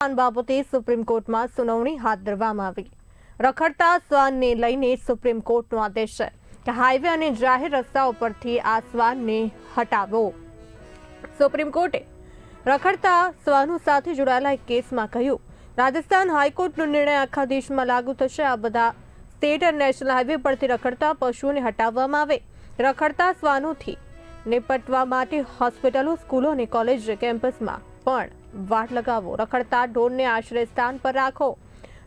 બાબતે સુપ્રીમ કોર્ટમાં સુનાવણી હાથ ધરવામાં આવી. રખડતા શ્વાનને લઈને સુપ્રીમ કોર્ટનો આદેશ છે કે હાઈવે અને જાહેર રસ્તાઓ પરથી આ શ્વાનને હટાવો. સુપ્રીમ કોર્ટે રખડતા શ્વાનો સાથે જોડાયેલા એક કેસમાં કહ્યું, રાજસ્થાન હાઈકોર્ટનો નિર્ણય આખા દેશમાં લાગુ થશે. આ બધા સ્ટેટ અને નેશનલ હાઈવે પરથી રખડતા પશુઓને હટાવવામાં આવે. રખડતા શ્વાનોથી નિપટવા માટે હોસ્પિટલો, સ્કૂલો અને કોલેજ કેમ્પસમાં પણ વાટ લગાવો. રખડતા ઢોરને આશ્રય સ્થાન પર રાખો.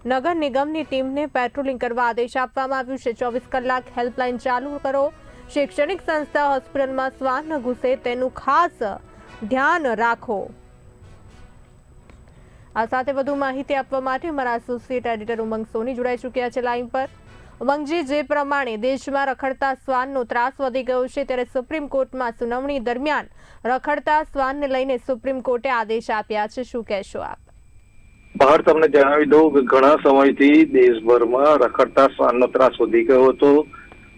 નગર નિગમની ટીમને પેટ્રોલિંગ કરવા આદેશ આપવામાં આવ્યું છે. ચોવીસ કલાક હેલ્પલાઇન ચાલુ કરો. શૈક્ષણિક સંસ્થા હોસ્પિટલમાં શ્વાન ન ઘૂસે તેનું ખાસ ધ્યાન રાખો. આ સાથે વધુ માહિતી આપવા માટે અમારા એસોસિએટ એડિટર ઉમંગ સોની જોડાઈ ચૂક્યા છે લાઈન પર. ઉમંગજી જે પ્રમાણે દેશમાં રખડતા શ્વાનનો ત્રાસ વધી ગયો છે, ત્યારે સુપ્રીમ કોર્ટમાં સુનાવણી દરમિયાન રખડતા શ્વાનને લઈને સુપ્રીમ કોર્ટે આદેશ આપ્યા છે. શું કહેશો આપ? બહાર તમને જણાવી દઉં કે ઘણા સમયથી દેશભરમાં રખડતા શ્વાનનો ત્રાસ વધી ગયો હતો.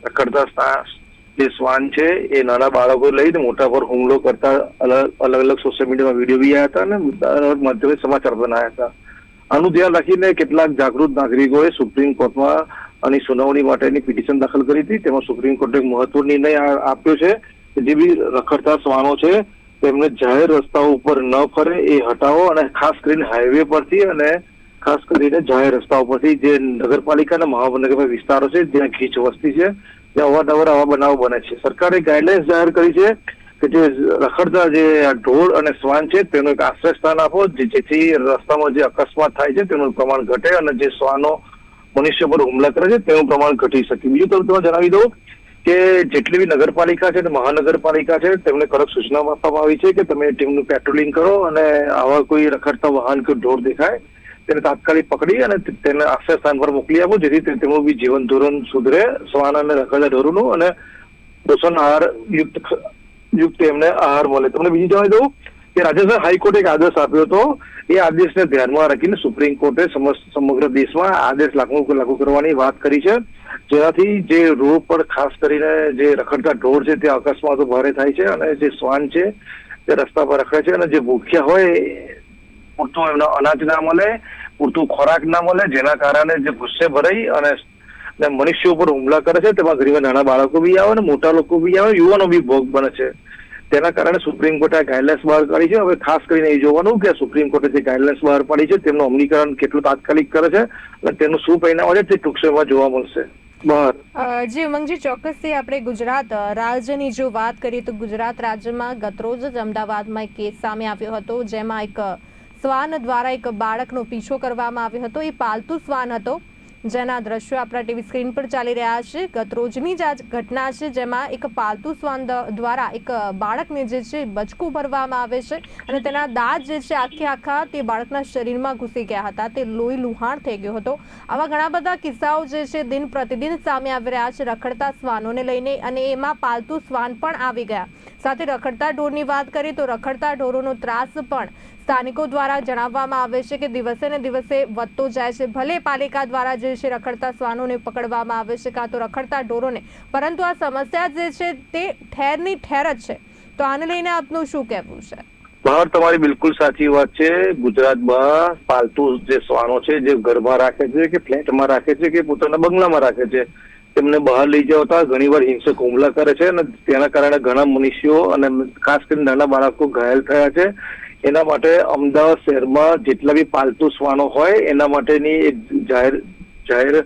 રખડતા જે શ્વાન છે, એ નાના બાળકો લઈને મોટા પર હુમલો કરતા અલગ અલગ અલગ સોશિયલ મીડિયામાં વીડિયો બી આવ્યા હતા અને માધ્યમે સમાચાર બનાવ્યા હતા. આનું ધ્યાન રાખીને કેટલાક જાગૃત નાગરિકોએ સુપ્રીમ કોર્ટમાં આની સુનાવણી માટેની પિટિશન દાખલ કરી હતી. તેમાં સુપ્રીમ કોર્ટે એક મહત્વનો નિર્ણય આપ્યો છે જે બી રખડતા શ્વાનો છે, તેમને જાહેર રસ્તાઓ ઉપર ન ફરે, એ હટાવો અને ખાસ કરીને હાઈવે પરથી અને ખાસ કરીને જાહેર રસ્તાઓ પરથી જે નગરપાલિકા અને મહાનગરપાલિકા વિસ્તારો છે, જ્યાં ગીચ વસ્તી છે, ત્યાં અવારનવાર આવા બનાવ બને છે. સરકારે ગાઈડલાઇન્સ જાહેર કરી છે કે જે રખડતા જે ઢોર અને શ્વાન છે, તેનું એક આશ્રય સ્થાન આપો જેથી રસ્તામાં જે અકસ્માત થાય છે, તેનું પ્રમાણ ઘટે અને જે શ્વાનો મનુષ્ય પર હુમલા કરે છે તેનું પ્રમાણ ઘટી શકે. બીજું તો તમને જણાવી દઉં કે જેટલી બી નગરપાલિકા છે મહાનગરપાલિકા છે, તેમને કડક સૂચના આપવામાં આવી છે કે તમે ટીમનું પેટ્રોલિંગ કરો અને આવા કોઈ રખડતા વાહન કે ઢોર દેખાય, તેને તાત્કાલિક પકડી અને તેને આશ્રય સ્થાન પર મોકલી આપો, જેથી તેમનું બી જીવન ધોરણ સુધરે શ્વાન અને રખડતા ઢોરોનું અને પોષણ આહાર યુક્ત યુક્ત એમને આહાર મળે. તમને બીજું જણાવી દઉં કે રાજસ્થાન હાઈકોર્ટે એક આદેશ આપ્યો હતો. એ આદેશને ધ્યાનમાં રાખીને સુપ્રીમ કોર્ટે સમગ્ર દેશમાં આદેશ લાગુ લાગુ કરવાની વાત કરી છે. જેનાથી જે રોડ પર ખાસ કરીને જે રખડતા ઢોર છે, તે અકસ્માતો ભારે થાય છે અને જે શ્વાન છે, તે રસ્તા પર રખડે છે અને જે ભૂખ્યા હોય, પૂરતું એમનો અનાજ ના મળે, પૂરતું ખોરાક ના મળે, જેના કારણે જે ગુસ્સે ભરાઈ અને મનુષ્યો ઉપર હુમલા કરે છે, તેમાં ગરીબ નાના બાળકો બી આવે અને મોટા લોકો બી આવે, યુવાનો બી ભોગ બને છે. તેના કારણે સુપ્રીમ કોર્ટે આ ગાઈડલાઇન્સ બહાર કાઢી છે. હવે ખાસ કરીને એ જોવાનું કે સુપ્રીમ કોર્ટે જે ગાઈડલાઇન્સ બહાર પાડી છે, તેમનું અમલીકરણ કેટલું તાત્કાલિક કરે છે અને તેનું શું પરિણામ આવે છે તે ટૂંક સમયમાં જોવા મળશે. જી ઉમંગજી, ચોક્કસથી આપણે ગુજરાત રાજ્યની જો વાત કરીએ તો ગુજરાત રાજ્યમાં ગતરોજ જ અમદાવાદમાં એક કેસ સામે આવ્યો હતો, જેમાં એક શ્વાન દ્વારા એક બાળકનો પીછો કરવામાં આવ્યો હતો. એ પાલતુ શ્વાન હતો. જેના દ્રશ્યો આપણા ટીવી સ્ક્રીન પર ચાલી રહ્યા છે. ગતરોજની જ આ ઘટના છે જેમાં એક પાલતુ શ્વાન દ્વારા એક બાળકને જે છે બચકું ભરવામાં આવે છે અને તેના દાંત જે છે આખે આખા તે બાળકના શરીરમાં ઘૂસી ગયા હતા. તે લોહી લુહાણ થઈ ગયો હતો. આવા ઘણા બધા કિસ્સાઓ જે છે દિન પ્રતિદિન સામે આવી રહ્યા છે રખડતા શ્વાનોને લઈને અને એમાં પાલતુ શ્વાન પણ આવી ગયા. સાથે રખડતા ઢોરની વાત કરીએ તો રખડતા ઢોરોનો ત્રાસ પણ સ્થાનિકો દ્વારા જણાવવામાં આવે છે કે દિવસે ને દિવસે વધતો જાય છે. ભલે પાલિકા દ્વારા જે છે, રખડતા શ્વાનોને પકડવામાં આવે છે, કાં તો રખડતા ઢોરોને. પરંતુ આ સમસ્યા જે છે, તે ઠેરની ઠેર જ છે. તો આને લઈને આપનું શું કહેવું છે? બહાર તમારી બિલકુલ સાચી વાત છે. ગુજરાતમાં પાલતુ જે શ્વાનો છે, જે ઘરમાં રાખે છે કે ફ્લેટમાં રાખે છે કે પોતાના બંગલામાં રાખે છે, તેમને બહાર લઈ જતા ઘણી વાર હિંસક હુમલા કરે છે અને તેના કારણે ઘણા મનુષ્યો અને ખાસ કરીને નાના બાળકો ઘાયલ થયા છે. એના માટે અમદાવાદ શહેરમાં જેટલા બી પાલતુ શ્વાનો હોય, એના માટેની એક જાહેર જાહેર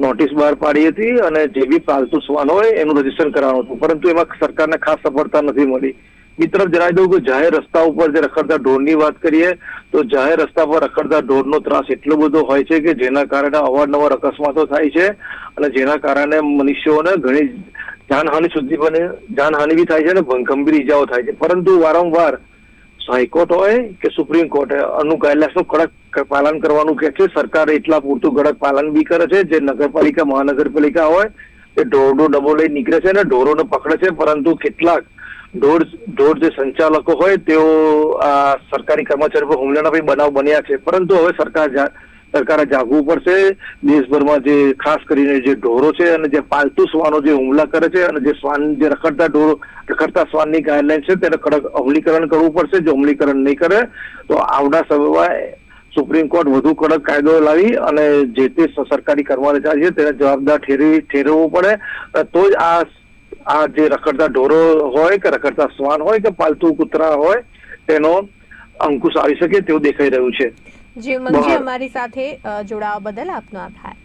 નોટિસ બહાર પાડી હતી અને જે બી પાલતુ શ્વાન હોય એનું રજીસ્ટ્રેશન કરાવવાનું હતું. પરંતુ એમાં સરકારને ખાસ સફળતા નથી મળી. બીજી તરફ જણાવી દઉં કે જાહેર રસ્તા ઉપર જે રખડતા ઢોરની વાત કરીએ, તો જાહેર રસ્તા પર રખડતા ઢોરનો ત્રાસ એટલો બધો હોય છે કે જેના કારણે અવારનવાર અકસ્માતો થાય છે અને જેના કારણે મનુષ્યોને ઘણી જાનહાનિ સુધી પણ જાનહાનિ બી થાય છે અને ગંભીર ઈજાઓ થાય છે. પરંતુ વારંવાર હાઈકોર્ટ હોય કે સુપ્રીમ કોર્ટ અનુ ગાઈડલાઇન્સનું કડક પાલન કરવાનું કે છે. સરકાર એટલા પૂરતું કડક પાલન બી કરે છે. જે નગરપાલિકા, મહાનગરપાલિકા હોય, એ ઢોરનો ડબો લઈ નીકળે છે અને ઢોરોને પકડે છે. પરંતુ કેટલાક ઢોર ઢોર જે સંચાલકો હોય, તેઓ આ સરકારી કર્મચારી પર હુમલાના ભાઈ બનાવ બન્યા છે. પરંતુ હવે સરકાર જા- સરકારે જાગવું પડશે. દેશભરમાં જે ખાસ કરીને જે ઢોરો છે અને જે પાલતુ શ્વાનો જે હુમલા કરે છે અને જે શ્વાન જે રખડતા ઢોરો, રખડતા શ્વાનની ગાઈડલાઈન છે તેને કડક અમલીકરણ કરવું પડશે. જો અમલીકરણ નહીં કરે, તો આવનાર સમયમાં સુપ્રીમ કોર્ટ વધુ કડક કાયદો લાવી અને જે તે સરકારી કર્મચારી છે તેને જવાબદાર ઠેરવી, ઠેરવવું પડે. તો જ આ આ જે રખડતા ઢોરો હોય કે રખડતા શ્વાન હોય કે પાલતુ કૂતરા હોય, તેનો અંકુશ આવી શકે તેવું દેખાઈ રહ્યું છે. જી ઉમંગજી અમારી સાથે જોડાવા બદલ આપનો આભાર.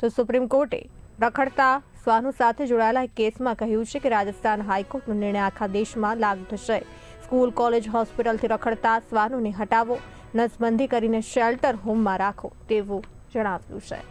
તો સુપ્રીમ કોર્ટે રખડતા સ્વાનુ સાથે જોડાયેલા એક કેસમાં કહ્યું છે કે રાજસ્થાન હાઈકોર્ટનો નિર્ણય આખા દેશમાં લાગુ થશે. સ્કૂલ કોલેજ હોસ્પિટલથી રખડતા શ્વાનોને હટાવો નસબંધી કરીને શેલ્ટર હોમમાં રાખો તેવું જણાવ્યું છે.